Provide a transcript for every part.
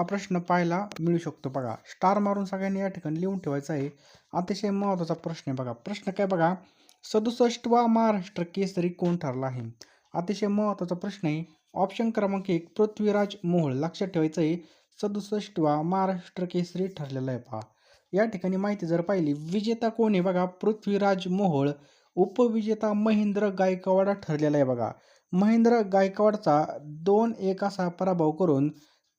हा प्रश्न पाहायला मिळू शकतो बघा. स्टार मारून सगळ्यांनी या ठिकाणी लिहून ठेवायचा आहे. अतिशय महत्त्वाचा प्रश्न आहे बघा. प्रश्न काय बघा? सदुसष्टवा महाराष्ट्र केसरी कोण ठरला आहे? अतिशय महत्त्वाचा प्रश्न आहे. ऑप्शन क्रमांक एक पृथ्वीराज मोहोळ. लक्षात ठेवायचं आहे सदुसष्टवा महाराष्ट्र केसरी ठरलेला आहे पहा. या ठिकाणी माहिती जर पाहिली विजेता कोण आहे बघा? पृथ्वीराज मोहोळ. उपविजेता महेंद्र गायकवाड ठरलेला आहे बघा. महेंद्र गायकवाडचा दोन एक असा पराभव करून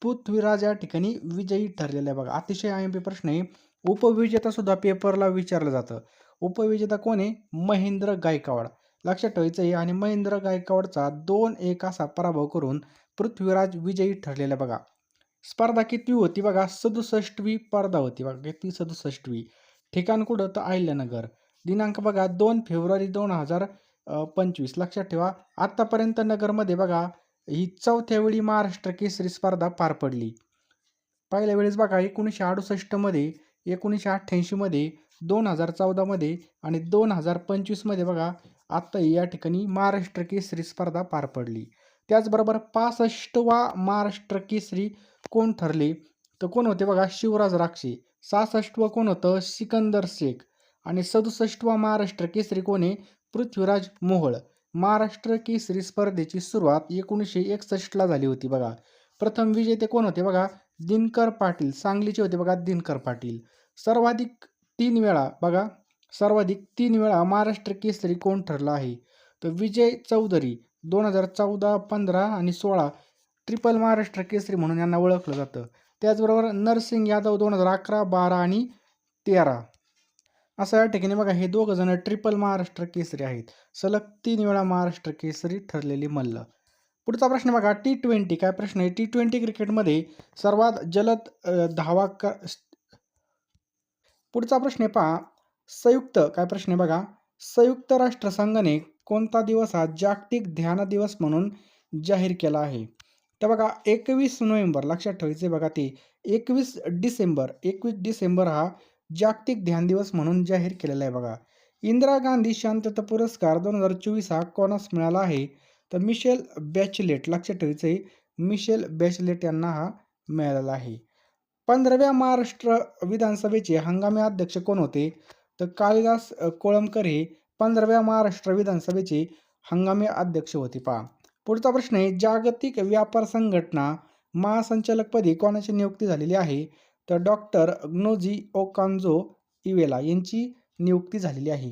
पृथ्वीराज या ठिकाणी विजयी ठरलेला आहे बघा. अतिशय आय एम पी प्रश्न आहे. उपविजेता सुद्धा पेपरला विचारलं जातं. उपविजेता कोण आहे? महेंद्र गायकवाड. लक्षात ठेवायचं आहे आणि महेंद्र गायकवाडचा दोन एक असा पराभव करून पृथ्वीराज विजयी ठरलेला बघा. स्पर्धा किती होती बघा? सदुसष्टवी स्पर्धा होती बघा. किती सदुसष्टवी? ठिकाण कुठं? तर अहिल्यानगर. दिनांक बघा दोन फेब्रुवारी दोन हजार पंचवीस. लक्षात ठेवा. आत्तापर्यंत नगरमध्ये बघा ही चौथ्या वेळी महाराष्ट्र केसरी स्पर्धा पार पडली. पहिल्या वेळेस बघा एकोणीसशे अडुसष्टमध्ये एकोणीसशे अठ्ठ्याऐंशीमध्ये दोन हजार चौदामध्ये आणि दोन हजार पंचवीसमध्ये बघा आत्ता या ठिकाणी महाराष्ट्र केसरी स्पर्धा पार पडली. त्याचबरोबर पासष्टवा महाराष्ट्र केसरी कोण ठरले? तर कोण होते बघा शिवराज राक्षे. सहासष्टवं कोण होतं? सिकंदर शेख. आणि सदुसष्टवा महाराष्ट्र केसरी कोण आहे? पृथ्वीराज मोहळ. महाराष्ट्र केसरी स्पर्धेची सुरुवात एकोणीसशे एकसष्टला झाली होती बघा. प्रथम विजेते कोण होते बघा? दिनकर पाटील. सांगलीचे होते बघा दिनकर पाटील. सर्वाधिक तीन वेळा बघा. सर्वाधिक तीन वेळा महाराष्ट्र केसरी कोण ठरला आहे? तर विजय चौधरी दोन हजार चौदा पंधरा आणि सोळा ट्रिपल महाराष्ट्र केसरी म्हणून यांना ओळखलं जातं. त्याचबरोबर नरसिंग यादव दोन हजार अकरा बारा आणि तेरा. असं या ठिकाणी बघा हे दोघं जण ट्रिपल महाराष्ट्र केसरी आहेत. सलग तीन वेळा महाराष्ट्र केसरी ठरलेली मल्ल. पुढचा प्रश्न बघा टी ट्वेंटी काय प्रश्न आहे? टी ट्वेंटी क्रिकेटमध्ये सर्वात जलद धावा क पुढचा प्रश्न आहे पहा संयुक्त काय प्रश्न आहे बघा? संयुक्त राष्ट्रसंघाने कोणता दिवस हा जागतिक ध्यान दिवस म्हणून जाहीर केला आहे? तर बघा एकवीस नोव्हेंबर लक्षात ठेवायचे बघा ते एकवीस डिसेंबर एकवीस डिसेंबर हा जागतिक ध्यान दिवस म्हणून जाहीर केलेला आहे बघा. इंदिरा गांधी शांतता पुरस्कार दोन हजार चोवीस हा कोणास मिळाला आहे? तर मिशेल बॅचलेट लक्षात ठेवायचं आहे मिशेल बॅचलेट यांना हा मिळालेला आहे. पंधराव्या महाराष्ट्र विधानसभेचे हंगामी अध्यक्ष कोण होते? तर कालिदास कोळंबकर हे पंधराव्या महाराष्ट्र विधानसभेचे हंगामी अध्यक्ष होते. पहा. पुढचा प्रश्न आहे जागतिक व्यापार संघटना महासंचालकपदी कोणाची नियुक्ती झालेली आहे? तर डॉक्टर अग्नोजी ओकांजो इवेला यांची नियुक्ती झालेली आहे.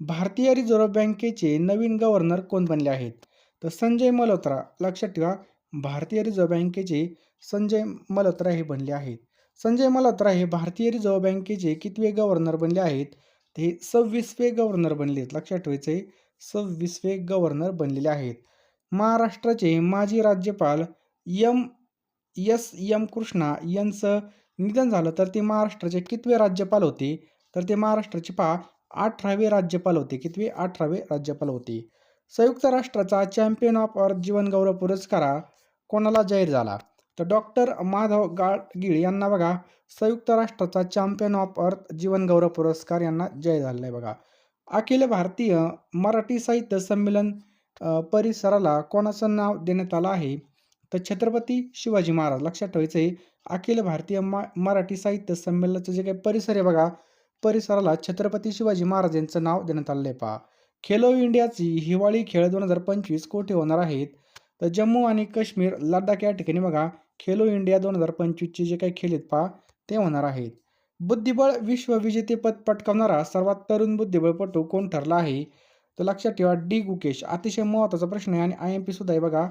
भारतीय रिझर्व्ह बँकेचे नवीन गव्हर्नर कोण बनले आहेत? तर संजय मल्होत्रा. लक्षात ठेवा भारतीय रिझर्व्ह बँकेचे संजय मल्होत्रा हे बनले आहेत. संजय मल्होत्रा हे भारतीय रिझर्व्ह बँकेचे कितवे गव्हर्नर बनले आहेत? ते सव्वीसवे गव्हर्नर बनले आहेत. लक्षात ठेवायचे सव्वीसवे गव्हर्नर बनलेले आहेत. महाराष्ट्राचे माजी राज्यपाल यम एस यम कृष्णा यांचं निधन झालं तर ते महाराष्ट्राचे कितवे राज्यपाल होते? तर ते महाराष्ट्राचे पहा अठरावे राज्यपाल होते कितवे? अठरावे राज्यपाल होते. संयुक्त राष्ट्राचा चॅम्पियन ऑफ अर्थ जीवनगौरव पुरस्कार कोणाला जाहीर झाला? तर डॉक्टर माधव गाडगीळ यांना बघा संयुक्त राष्ट्राचा चॅम्पियन ऑफ अर्थ जीवनगौरव पुरस्कार यांना जाहीर झालेला आहे बघा. अखिल भारतीय मराठी साहित्य संमेलन परिसराला कोणाचं नाव देण्यात आलं आहे? तर छत्रपती शिवाजी महाराज लक्षात ठेवायचं आहे अखिल भारतीय मा मराठी साहित्य संमेलनाचं जे काही परिसर आहे बघा परिसराला छत्रपती शिवाजी महाराज यांचं नाव देण्यात आलं आहे पहा. खेलो इंडियाची हिवाळी खेळ दोन हजार पंचवीस कोठे होणार आहेत? तर जम्मू आणि काश्मीर लडाख या ठिकाणी बघा खेलो इंडिया दोन हजार पंचवीसचे जे काही खेळ आहेत पहा ते होणार आहेत. बुद्धिबळ विश्वविजेतेपद पटकावणारा सर्वात तरुण बुद्धिबळपटू कोण ठरला आहे? तर लक्षात ठेवा डी. गुकेश. अतिशय महत्त्वाचा प्रश्न आहे आणि आय एम पी सुद्धा आहे बघा.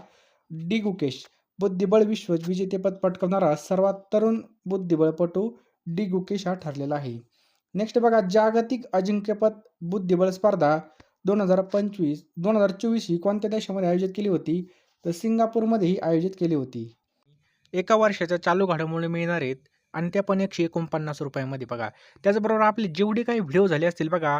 डी गुकेश बुद्धिबळ विश्व विजेतेपद पटकावणारा सर्वात तरुण बुद्धिबळपटू डी गुकेश हा ठरलेला आहे. नेक्स्ट बघा जागतिक अजिंक्यपद बुद्धिबळ स्पर्धा दोन हजार पंचवीस दोन हजार चोवीस ही कोणत्या देशामध्ये आयोजित केली होती? तर सिंगापूरमध्ये ही आयोजित केली होती. एका वर्षाच्या चालू घडामोडी मिळणार आहेत आणि त्या पण एकशे एकोणपन्नास रुपयामध्ये बघा. त्याचबरोबर आपले जेवढे काही व्हिडिओ झाले असतील बघा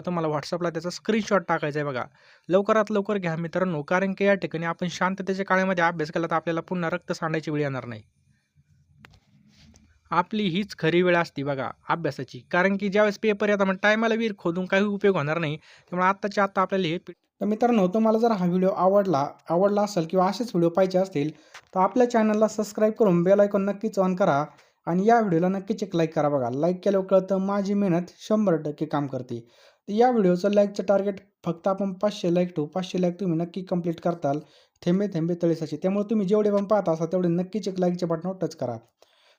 तुम्हाला व्हॉट्सअपला त्याचा स्क्रीनशॉट टाकायचा आहे बघा. लवकरात लवकर घ्या मित्रांनो कारण की या ठिकाणी आपण शांततेच्या काळामध्ये अभ्यास केला तर आपल्याला पुन्हा रक्त सांडायची वेळ येणार नाही. आपली हीच खरी वेळ असते बघा अभ्यासाची. कारण की ज्यावेळेस पेपर येतात मग टायमाला विहीर खोदून काही उपयोग होणार नाही. त्यामुळे आत्ताच्या आत्ता आपल्याला हे तर मित्रांनो तुम्हाला जर हा व्हिडिओ आवडला आवडला असेल किंवा असेच व्हिडिओ पाहिजे असतील तर आपल्या चॅनलला सबस्क्राईब करून बेल आयकॉन नक्कीच ऑन करा आणि या व्हिडिओला नक्कीच एक लाईक करा बघा. लाईक केल्यावर कळतं माझी मेहनत 100% काम करते. तर या व्हिडिओचं लाईकचं टार्गेट फक्त आपण पाचशे लाईक ठेवू. पाचशे लाईक तुम्ही नक्की कंप्लीट करताल. थेंबे थेंबे तळेसाचे त्यामुळे तुम्ही जेवढे पण पाहत असाल तेवढे नक्कीच एक लाईकच्या बटनावर टच करा.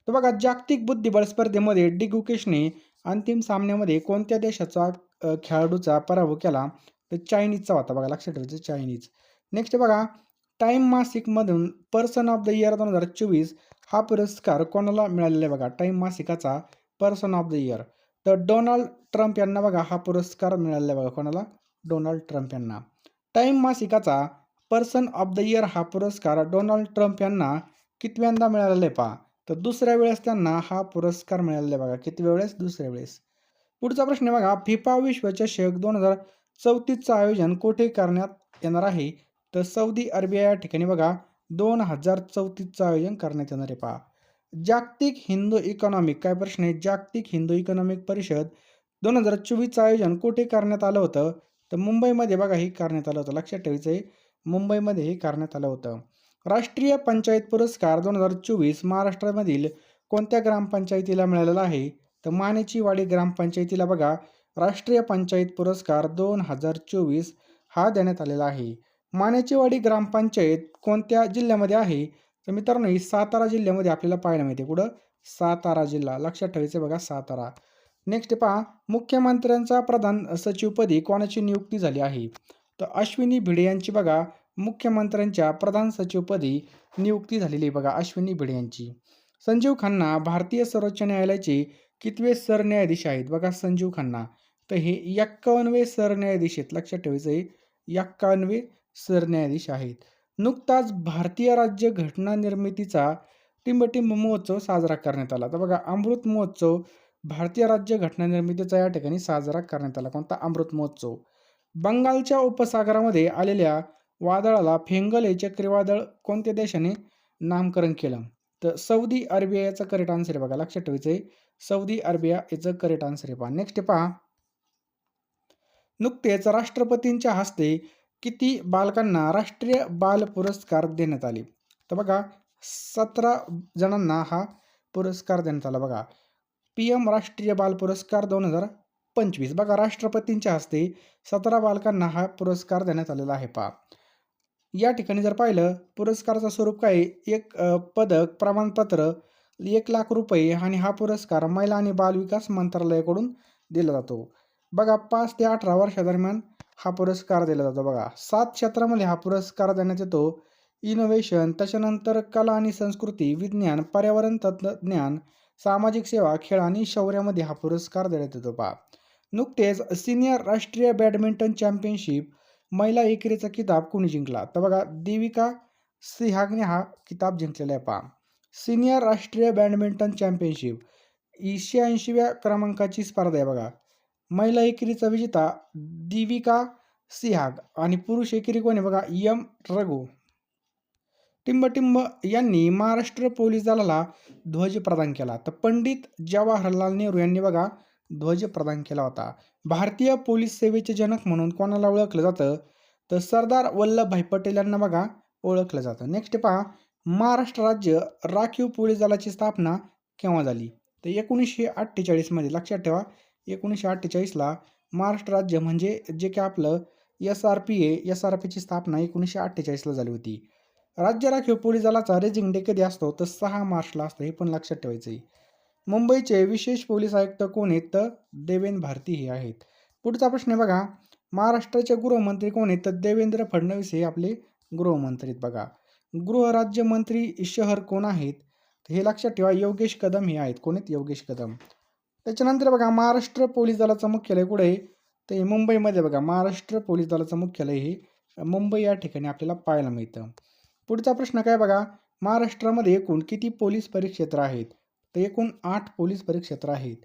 तर बघा जागतिक बुद्धिबळ स्पर्धेमध्ये डी गुकेशने अंतिम सामन्यामध्ये कोणत्या देशाचा खेळाडूचा पराभव केला? तर चायनीजचा होता बघा. लक्षात ठेवायचं चायनीज. नेक्स्ट बघा टाईम मासिकमधून पर्सन ऑफ द इयर 2024 हा पुरस्कार कोणाला मिळालेला आहे बघा. टाईम मासिकाचा पर्सन ऑफ द इयर. तर डोनाल्ड ट्रम्प यांना बघा हा पुरस्कार मिळालेला आहे बघा. कोणाला? डोनाल्ड ट्रम्प यांना. टाईम मासिकाचा पर्सन ऑफ द इयर हा पुरस्कार डोनाल्ड ट्रम्प यांना कितव्यांदा मिळालेला आहे पहा. तर दुसऱ्या वेळेस त्यांना हा पुरस्कार मिळालेला आहे बघा. किती वेळेस? दुसऱ्या वेळेस. पुढचा प्रश्न बघा फिफा विश्वचषक 2034चं आयोजन कुठे करण्यात येणार आहे? तर सौदी अरेबिया या ठिकाणी बघा 2034चं आयोजन करण्यात येणार आहे पहा. जागतिक हिंदू इकॉनॉमिक काय प्रश्न आहे? जागतिक हिंदू इकॉनॉमिक परिषद 2024चं आयोजन कुठे करण्यात आलं होतं? तर मुंबईमध्ये बघा हे करण्यात आलं होतं. लक्षात ठेवायचं आहे मुंबईमध्ये हे करण्यात आलं होतं. राष्ट्रीय पंचायत पुरस्कार 2024 महाराष्ट्रामधील कोणत्या ग्रामपंचायतीला मिळालेला आहे? तर मानेचीवाडी ग्रामपंचायतीला बघा राष्ट्रीय पंचायत पुरस्कार 2024 हा देण्यात आलेला आहे. मानेचीवाडी ग्रामपंचायत कोणत्या जिल्ह्यामध्ये आहे? तर मित्रांनो ही सातारा जिल्ह्यामध्ये आपल्याला पाहायला मिळते. कुठं? सातारा जिल्हा. लक्षात ठेवायचं बघा सातारा. नेक्स्ट पहा मुख्यमंत्र्यांचा प्रधान सचिवपदी कोणाची नियुक्ती झाली आहे? तर अश्विनी भिडे यांची बघा मुख्यमंत्र्यांच्या प्रधान सचिवपदी नियुक्ती झालेली आहे बघा अश्विनी भिडे यांची. संजीव खन्ना भारतीय सर्वोच्च न्यायालयाचे कितवे सरन्यायाधीश आहेत? बघा संजीव खन्ना. तर हे 51वे सरन्यायाधीश आहेत. लक्षात ठेवायचं आहे 51वे सरन्यायाधीश आहेत. नुकताच भारतीय राज्य घटना निर्मितीचा टिंबटिंब महोत्सव साजरा करण्यात आला. तर बघा अमृत महोत्सव भारतीय राज्य घटना निर्मितीचा या ठिकाणी साजरा करण्यात आला. कोणता? अमृत महोत्सव. बंगालच्या उपसागरामध्ये आलेल्या वादळाला फेंगल हे चक्रीवादळ कोणत्या देशाने नामकरण केलं? तर सौदी अरेबिया याचं करेक्ट आन्सर आहे बघा. लक्षात ठेवायचं आहे सौदी अरेबिया याचं करेक्ट आन्सर आहे पहा. नेक्स्ट पहा नुकतेच राष्ट्रपतींच्या हस्ते किती बालकांना राष्ट्रीय बाल पुरस्कार देण्यात आले? तर बघा 17 जणांना हा पुरस्कार देण्यात आला बघा. पी एम राष्ट्रीय बाल पुरस्कार 2025 बघा राष्ट्रपतींच्या हस्ते 17 बालकांना हा पुरस्कार देण्यात आलेला आहे पहा. या ठिकाणी जर पाहिलं पुरस्काराचं स्वरूप काय एक पदक, प्रमाणपत्र, एक लाख रुपये आणि हा पुरस्कार महिला आणि बालविकास मंत्रालयाकडून दिला जातो. बघा पाच ते 18 वर्षादरम्यान हा पुरस्कार दिला जातो बघा. सात क्षेत्रामध्ये हा पुरस्कार देण्यात येतो. इनोव्हेशन, त्याच्यानंतर कला आणि संस्कृती, विज्ञान, पर्यावरण तंत्रज्ञान, सामाजिक सेवा, खेळ आणि शौर्यामध्ये हा पुरस्कार देण्यात येतो पहा. नुकतेच सिनियर राष्ट्रीय बॅडमिंटन चॅम्पियनशिप महिला एकेरीचा किताब कोणी जिंकला? तर बघा देविका सिहागने हा किताब जिंकलेला आहे पहा. सिनियर राष्ट्रीय बॅडमिंटन चॅम्पियनशिप 86व्या क्रमांकाची स्पर्धा आहे बघा. महिला एकेरीचा विजेता दिविका सिहाग आणि पुरुष एकेरी कोण आहे बघा यम रघु. टिंबटिंब यांनी महाराष्ट्र पोलीस दलाला ध्वज प्रदान केला. तर पंडित जवाहरलाल नेहरू यांनी बघा ध्वज प्रदान केला होता. भारतीय पोलीस सेवेचे जनक म्हणून कोणाला ओळखलं जातं? तर सरदार वल्लभभाई पटेल यांना बघा ओळखलं जातं. नेक्स्ट पहा महाराष्ट्र राज्य राखीव पोलीस दलाची स्थापना केव्हा झाली? तर एकोणीसशे अठ्ठेचाळीसमध्ये लक्षात ठेवा 1948ला महाराष्ट्र राज्य म्हणजे जे काय आपलं एस-आर-पी ए एस-आर-पीची स्थापना 1948ला झाली होती. राज्य राखीव पोलीस दलाचा रेजिंग डे कधी असतो? तर सहा मार्चला असतो. हे पण लक्षात ठेवायचं आहे. मुंबईचे विशेष पोलीस आयुक्त कोण आहेत? तर देवेंद्र भारती हे आहेत. पुढचा प्रश्न आहे बघा महाराष्ट्राचे गृहमंत्री कोण आहेत तर देवेंद्र फडणवीस हे आपले गृहमंत्री आहेत बघा गृहराज्यमंत्री शहर कोण आहेत हे लक्षात ठेवा योगेश कदम हे आहेत कोण आहेत योगेश कदम त्याच्यानंतर बघा महाराष्ट्र पोलीस दलाचं मुख्यालय कुठे आहे? तर हे मुंबईमध्ये बघा महाराष्ट्र पोलीस दलाचं मुख्यालय हे मुंबई या ठिकाणी आपल्याला पाहायला मिळतं. पुढचा प्रश्न काय बघा महाराष्ट्रामध्ये एकूण किती पोलीस परिक्षेत्र आहेत? तर एकूण आठ पोलीस परिक्षेत्र आहेत.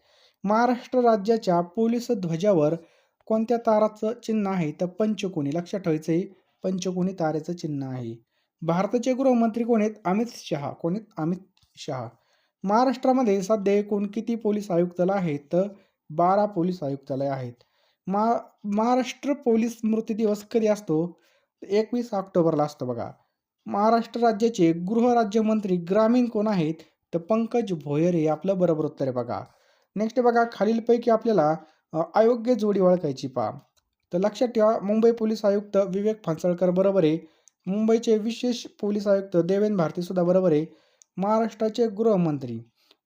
महाराष्ट्र राज्याच्या पोलीस ध्वजावर कोणत्या ताराचं चिन्ह आहे? तर पंचकोनी लक्षात ठेवायचं आहे पंचकोनी तारेचं चिन्ह आहे. भारताचे गृहमंत्री कोण आहेत? अमित शहा. कोण आहेत? अमित शहा. महाराष्ट्रामध्ये सध्या एकूण किती पोलीस आयुक्तालय आहेत? तर बारा पोलीस आयुक्तालय आहेत. मा महाराष्ट्र पोलीस स्मृती दिवस कधी असतो? एकवीस ऑक्टोबरला असतो बघा. महाराष्ट्र राज्याचे गृहराज्यमंत्री ग्रामीण कोण आहेत? तर पंकज भोयर हे आपलं बरोबर उत्तर आहे बघा. नेक्स्ट बघा खालीलपैकी आपल्याला अयोग्य जोडी ओळखायची पहा. तर लक्षात ठेवा मुंबई पोलीस आयुक्त विवेक फांसळकर बरोबर आहे. मुंबईचे विशेष पोलीस आयुक्त देवेंद्र भारतीसुद्धा बरोबर आहे. महाराष्ट्राचे गृहमंत्री.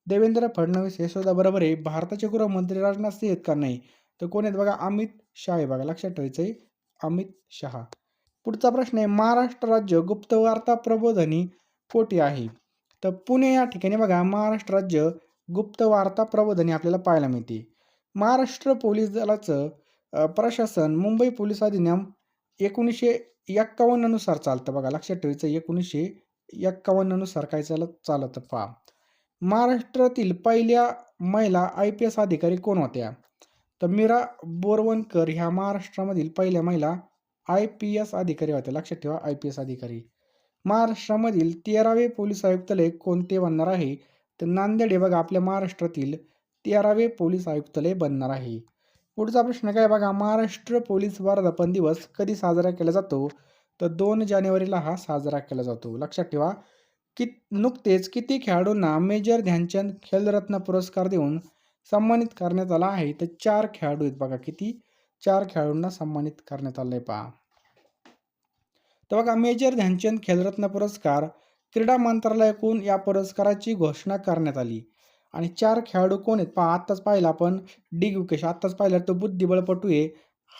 देवेंद्र फडणवीस हे सुद्धा बरोबर आहे. भारताचे गृहमंत्री राजनाथ सिंह आहेत का नाही? तर कोण आहेत बघा? अमित शहा आहे बघा. लक्षात ठेवायचं आहे. अमित शहा. पुढचा प्रश्न आहे. महाराष्ट्र राज्य गुप्तवार्ता प्रबोधनी कोठे आहे. तर पुणे या ठिकाणी बघा. महाराष्ट्र राज्य गुप्तवार्ता प्रबोधनी आपल्याला पाहायला मिळते. महाराष्ट्र पोलीस दलाचं प्रशासन मुंबई पोलीस अधिनियम एकोणीसशे एक्कावन्ननुसार चालतं बघा. लक्षात ठेवायचं एकोणीसशे एक्कावन्ननुसार काय चालत चालत पहा. महाराष्ट्रातील पहिल्या महिला आय पी एस अधिकारी कोण होत्या? तर मीरा बोरवणकर ह्या महाराष्ट्रामधील पहिल्या महिला आय पी एस अधिकारी होत्या. लक्षात ठेवा आय पी एस अधिकारी. महाराष्ट्रामधील तेरावे पोलीस आयुक्तालय कोणते बनणार आहे? तर नांदेड हे बघा आपल्या महाराष्ट्रातील तेरावे पोलीस आयुक्तालय बनणार आहे. पुढचा प्रश्न काय बघा महाराष्ट्र पोलीस वर्धापन दिवस कधी साजरा केला जातो? तर दोन जानेवारीला हा साजरा केला जातो. लक्षात ठेवा कि नुकतेच किती खेळाडूंना मेजर ध्यानचंद खेलरत्न पुरस्कार देऊन सन्मानित करण्यात आला आहे. तर चार खेळाडू आहेत बघा किती. चार खेळाडूंना सन्मानित करण्यात आलं आहे पहा. तर बघा मेजर ध्यानचंद खेलरत्न पुरस्कार क्रीडा मंत्रालयाकडून या पुरस्काराची घोषणा करण्यात आली. आणि चार खेळाडू कोण आहेत पहा आत्ताच पाहिलं आपण. डी. गुकेश आत्ताच पाहिलं तो बुद्धिबळपटू आहे.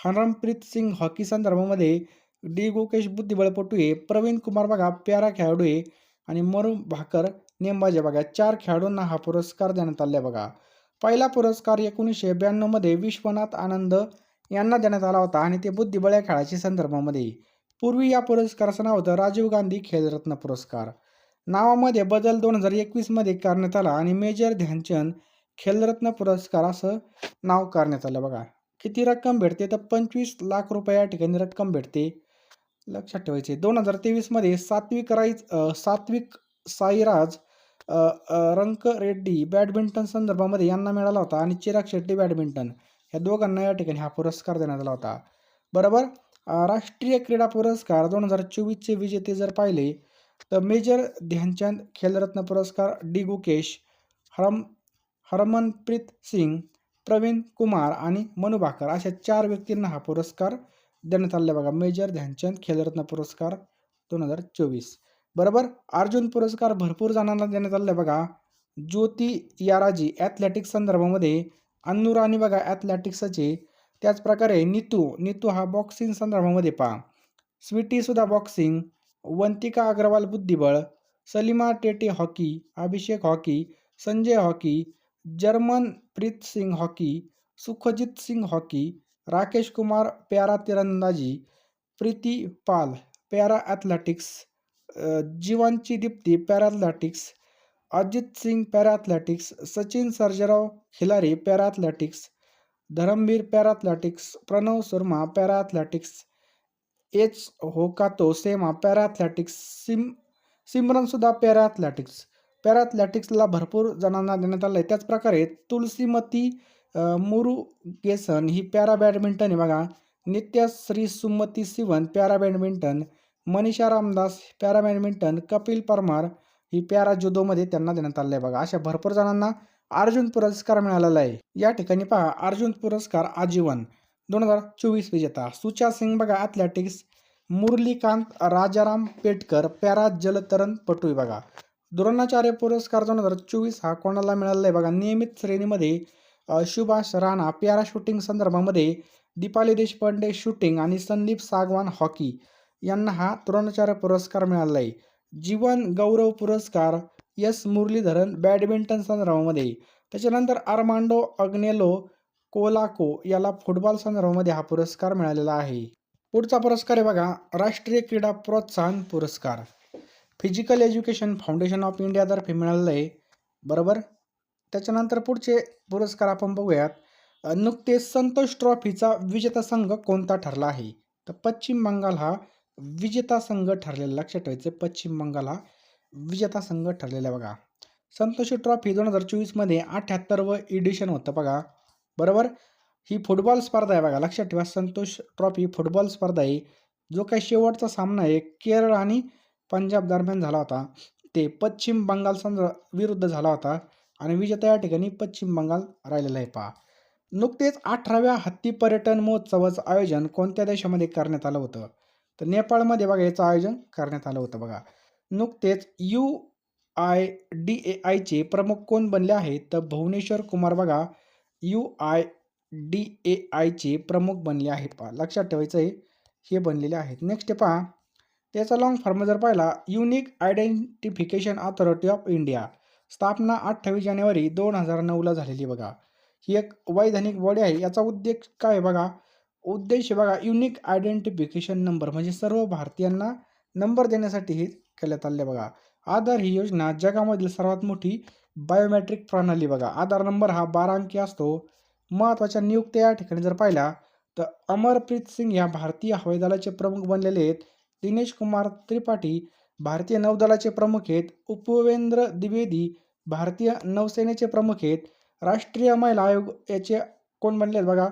हरमप्रीत सिंग हॉकी संदर्भामध्ये डी गोकेश बुद्धिबळपटू आहे प्रवीण कुमार बघा प्यारा खेळाडू आहे आणि मरु भाकर नेमबाजी बघा चार खेळाडूंना हा पुरस्कार देण्यात आला आहे बघा. पहिला पुरस्कार एकोणीसशे ब्याण्णवमध्ये विश्वनाथ आनंद यांना देण्यात आला होता आणि ते बुद्धिबळ या खेळाच्या संदर्भामध्ये. पूर्वी या पुरस्काराचं नाव होतं राजीव गांधी खेलरत्न पुरस्कार. नावामध्ये बदल दोन हजार एकवीसमध्ये करण्यात आला आणि मेजर ध्यानचंद खेलरत्न पुरस्कार असं नाव करण्यात आलं बघा. किती रक्कम भेटते? तर पंचवीस लाख रुपये या ठिकाणी रक्कम भेटते. लक्षात ठेवायचे. दोन हजार तेवीसमध्ये सात्विक राईज सात्विक साईराज रंक रेड्डी बॅडमिंटन संदर्भामध्ये यांना मिळाला होता आणि चिराग शेट्टी बॅडमिंटन. ह्या दोघांना या ठिकाणी हा पुरस्कार देण्यात आला होता. बरोबर? राष्ट्रीय क्रीडा पुरस्कार दोन हजार चोवीसचे विजेते जर पाहिले तर मेजर ध्यानचंद खेलरत्न पुरस्कार डी गुकेश हरम हरमनप्रीत सिंग प्रवीण कुमार आणि मनु भाकर अशा चार व्यक्तींना हा पुरस्कार देण्यात आलेला बघा. मेजर ध्यानचंद खेलरत्न पुरस्कार दोन हजार चोवीस. बरोबर? अर्जुन पुरस्कार भरपूर जणांना देण्यात आलेला बघा. ज्योती याराजी ॲथलेटिक्स संदर्भामध्ये अन्नू राणी बघा ॲथलेटिक्सचे त्याचप्रकारे नितू नितू हा बॉक्सिंग संदर्भामध्ये पहा. स्वीटीसुद्धा बॉक्सिंग वंतिका अग्रवाल बुद्धिबळ. Salima Tete hockey Abhishek hockey Sanjay hockey Jarmanpreet Singh hockey Sukhjeet Singh hockey Rakesh Kumar para तिरंदाजी प्रीती पाल पॅरा ॲथलेटिक्स जीवांची Deepthi para athletics Ajeet Singh para athletics Sachin Sarjerao Khilari para athletics Dharambir para athletics Pranav Sharma para athletics H Hokato Sema para athletics SIM सिमरनसुद्धा para athletics para ॲथलेटिक्सला भरपूर जणांना देण्यात आलं आहे त्याचप्रकारे तुलसीमती मुरुगेसन ही पॅरा बॅडमिंटन आहे बघा. Nithya Shri Sumathi Sivan para badminton. Manisha Ramadass para badminton. Kapil Parmar ही पॅरा जुदोमध्ये त्यांना देण्यात आलं आहे बघा. अशा भरपूर जणांना अर्जुन पुरस्कार मिळालेला आहे. या ठिकाणी पहा अर्जुन पुरस्कार आजीवन. दोन हजार चोवीस विजेता. सुचा सिंग बघा ॲथलेटिक्स मुरलीकांत राजाराम पेटकर पॅरा जलतरण पटू बघा. द्रोणाचार्य पुरस्कार दोन हजार चोवीस हा कोणाला मिळाला आहे बघा? नियमित श्रेणीमध्ये सुभाष राणा प्यारा शूटिंग संदर्भामध्ये दीपाली देशपांडे शूटिंग आणि संदीप सागवान हॉकी यांना हा द्रोणाचार्य पुरस्कार मिळाला आहे जीवन गौरव पुरस्कार एस मुरलीधरन बॅडमिंटन संदर्भामध्ये. त्याच्यानंतर आर्मांडो अग्नेलो कोलाको याला फुटबॉल संदर्भामध्ये हा पुरस्कार मिळालेला आहे. पुढचा पुरस्कार आहे बघा राष्ट्रीय क्रीडा प्रोत्साहन पुरस्कार. फिजिकल एज्युकेशन फाउंडेशन ऑफ इंडियातर्फे मिळालेलं आहे. बरोबर? त्याच्यानंतर पुढचे पुरस्कार आपण बघूयात. नुकतेच संतोष ट्रॉफीचा विजेता संघ कोणता ठरला आहे? तर पश्चिम बंगाल हा विजेता संघ ठरलेला लक्षात ठेवायचं पश्चिम बंगाल हा विजेता संघ ठरलेला आहे बघा. संतोष ट्रॉफी दोन हजार चोवीसमध्ये अठ्ठ्याहत्तरवं एडिशन होतं बघा. बरोबर? ही फुटबॉल स्पर्धा आहे बघा लक्षात ठेवा. संतोष ट्रॉफी फुटबॉल स्पर्धा आहे. जो काही शेवटचा सामना आहे केरळ आणि पंजाब दरम्यान झाला होता. ते पश्चिम बंगाल संघ विरुद्ध झाला होता. आणि विजेता या ठिकाणी पश्चिम बंगाल राहिलेला आहे पहा. नुकतेच अठराव्या हत्ती पर्यटन महोत्सवाचं आयोजन कोणत्या देशामध्ये करण्यात आलं होतं? तर नेपाळमध्ये बघा याचं आयोजन करण्यात आलं होतं बघा. नुकतेच यू आय डी ए आयचे प्रमुख कोण बनले आहेत? तर भुवनेश्वर कुमार बघा यू आय डी ए आयचे प्रमुख बनले आहेत पहा. लक्षात ठेवायचं आहे हे बनलेले आहेत. नेक्स्ट पहा. त्याचा लॉंग फॉर्म जर पाहिला unique identification authority of India स्थापना अठ्ठावीस जानेवारी दोन हजार नऊला झालेली बघा. ही एक वैधानिक बॉडी आहे. याचा उद्देश काय आहे बघा? उद्देश बघा युनिक आयडेंटिफिकेशन नंबर म्हणजे सर्व भारतीयांना नंबर देण्यासाठी हे करण्यात आले बघा. आधार ही योजना जगामधील सर्वात मोठी बायोमेट्रिक प्रणाली बघा. आधार नंबर हा बारा अंकी असतो. महत्त्वाच्या नियुक्त्या या ठिकाणी जर पाहिल्या तर अमरप्रीत सिंग या भारतीय हवाई दलाचे प्रमुख बनलेले आहेत. दिनेश कुमार त्रिपाठी भारतीय नौदलाचे प्रमुख आहेत उपवेंद्र द्विवेदी भारतीय नौसेनेचे प्रमुख आहेत राष्ट्रीय महिला आयोग याचे कोण बनले आहेत बघा?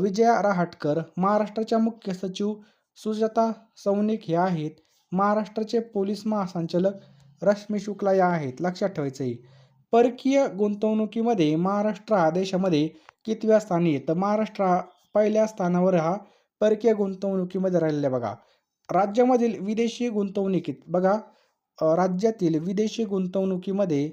विजया रहाटकर महाराष्ट्राच्या मुख्य सचिव सुजाता सौनिक हे आहेत. महाराष्ट्राचे पोलीस महासंचालक रश्मी शुक्ला या आहेत लक्षात ठेवायचं आहे परकीय गुंतवणुकीमध्ये महाराष्ट्र हा देशामध्ये कितव्या स्थानी आहे? तर महाराष्ट्र पहिल्या स्थानावर हा परकीय गुंतवणुकीमध्ये राहिलेला बघा. राज्यामधील विदेशी गुंतवणुकीत बघा राज्यातील विदेशी गुंतवणुकीमध्ये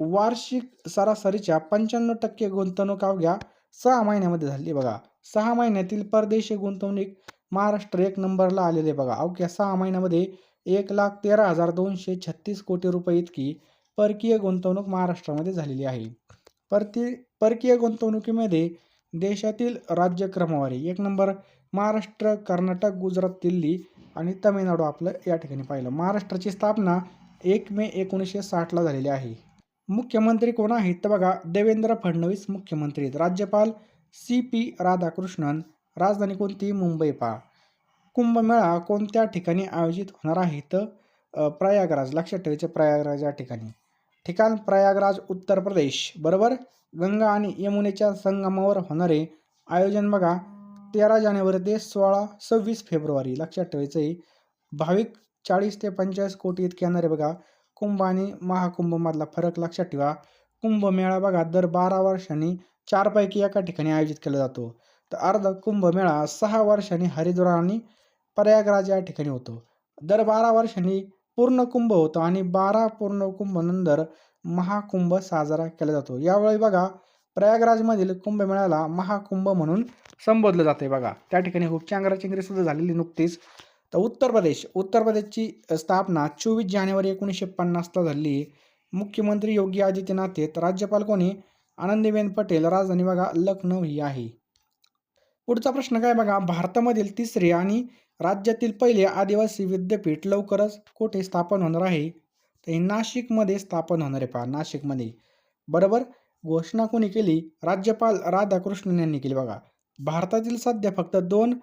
वार्षिक सरासरीच्या पंच्याण्णव टक्के गुंतवणूक अवघ्या सहा महिन्यामध्ये झाली बघा. सहा महिन्यातील परदेशी गुंतवणूक महाराष्ट्र एक नंबरला आलेले बघा. अवघ्या सहा महिन्यामध्ये एक लाख तेरा हजार दोनशे छत्तीस कोटी रुपये इतकी परकीय गुंतवणूक महाराष्ट्रामध्ये झालेली आहे. परती परकीय गुंतवणुकीमध्ये देशातील राज्य क्रमवारी. एक नंबर महाराष्ट्र कर्नाटक गुजरात दिल्ली आणि तमिळनाडू आपलं या ठिकाणी पाहिलं. महाराष्ट्राची स्थापना एक मे एकोणीसशे साठला झालेली आहे. मुख्यमंत्री कोण आहेत? तर बघा देवेंद्र फडणवीस मुख्यमंत्री आहेत. राज्यपाल सी पी राधाकृष्णन राजधानी कोणती? मुंबई पा. कुंभमेळा कोणत्या ठिकाणी आयोजित होणार आहे? तर प्रयागराज. लक्षात ठेवायचे प्रयागराज या ठिकाणी. ठिकाण प्रयागराज उत्तर प्रदेश. बरोबर? गंगा आणि यमुनेच्या संगमावर होणारे आयोजन बघा. तेरा जानेवारी ते सोळा सव्वीस फेब्रुवारी. लक्षात ठेवायचं आहे. भाविक चाळीस ते पंचेचाळीस कोटी इतके येणारे बघा. कुंभ आणि महाकुंभमधला फरक लक्षात ठेवा. कुंभमेळा बघा. दर बारा वर्षांनी चारपैकी एका ठिकाणी आयोजित केला जातो. तर अर्ध कुंभमेळा सहा वर्षांनी हरिद्वार आणि प्रयागराज या ठिकाणी होतो. दर बारा वर्षांनी पूर्ण कुंभ होतो आणि बारा पूर्ण कुंभनंतर महाकुंभ साजरा केला जातो. यावेळी बघा प्रयागराजमधील कुंभमेळ्याला महाकुंभ म्हणून संबोधलं जाते बघा. त्या ठिकाणी खूप चांगराचिंगरी सुद्धा झालेली नुकतीच. तर उत्तर प्रदेश उत्तर प्रदेशची स्थापना चोवीस जानेवारी एकोणीसशे पन्नासला झाली. मुख्यमंत्री योगी आदित्यनाथ आहेत. राज्यपाल कोणी? आनंदीबेन पटेल. राजधानी बघा लखनौ ही आहे. पुढचा प्रश्न काय बघा? भारतामधील तिसरे आणि राज्यातील पहिले आदिवासी विद्यापीठ लवकरच कुठे स्थापन होणार आहे? तर हे नाशिकमध्ये स्थापन होणार आहे पहा नाशिकमध्ये. बरोबर? घोषणा कोणी केली? राज्यपाल राधाकृष्णन यांनी केली बघा. भारतातील सध्या फक्त दोन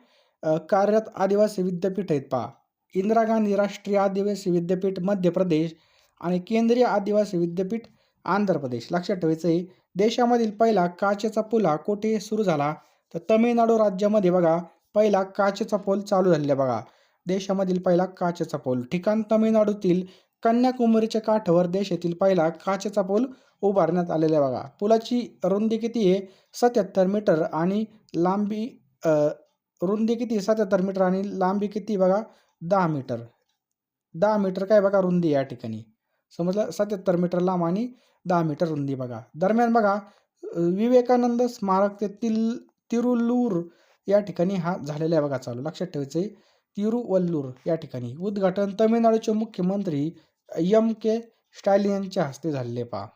कार्यरत आदिवासी विद्यापीठ आहेत पहा. इंदिरा गांधी राष्ट्रीय आदिवासी विद्यापीठ मध्य प्रदेश आणि केंद्रीय आदिवासी विद्यापीठ आंध्र प्रदेश. लक्षात ठेवायचं आहे देशामधील पहिला काचेचा पूल हा कोठे सुरू झाला? तर तमिळनाडू राज्यामध्ये बघा पहिला काचेचा पूल चालू झालेला बघा. देशामधील पहिला काचेचा पूल. ठिकाण तमिळनाडूतील कन्याकुमारीच्या काठावर देशातील पहिला काचेचा पूल उभारण्यात आलेला आहे बघा. पुलाची रुंदी किती आहे? सत्याहत्तर मीटर आणि लांबी रुंदी किती सत्याहत्तर मीटर आणि लांबी किती बघा? दहा मीटर. दहा मीटर काय बघा रुंदी या ठिकाणी. समजलं? सत्याहत्तर मीटर लांब आणि दहा मीटर रुंदी बघा. दरम्यान बघा विवेकानंद स्मारक ते तिल तिरुल्लूर या ठिकाणी हा झालेला आहे बघा चालू. लक्षात ठेवायचं आहे तिरुवल्लूर या ठिकाणी. उद्घाटन तमिळनाडूचे मुख्यमंत्री एम के स्टॅलिन यांच्या हस्ते झालेले पहा.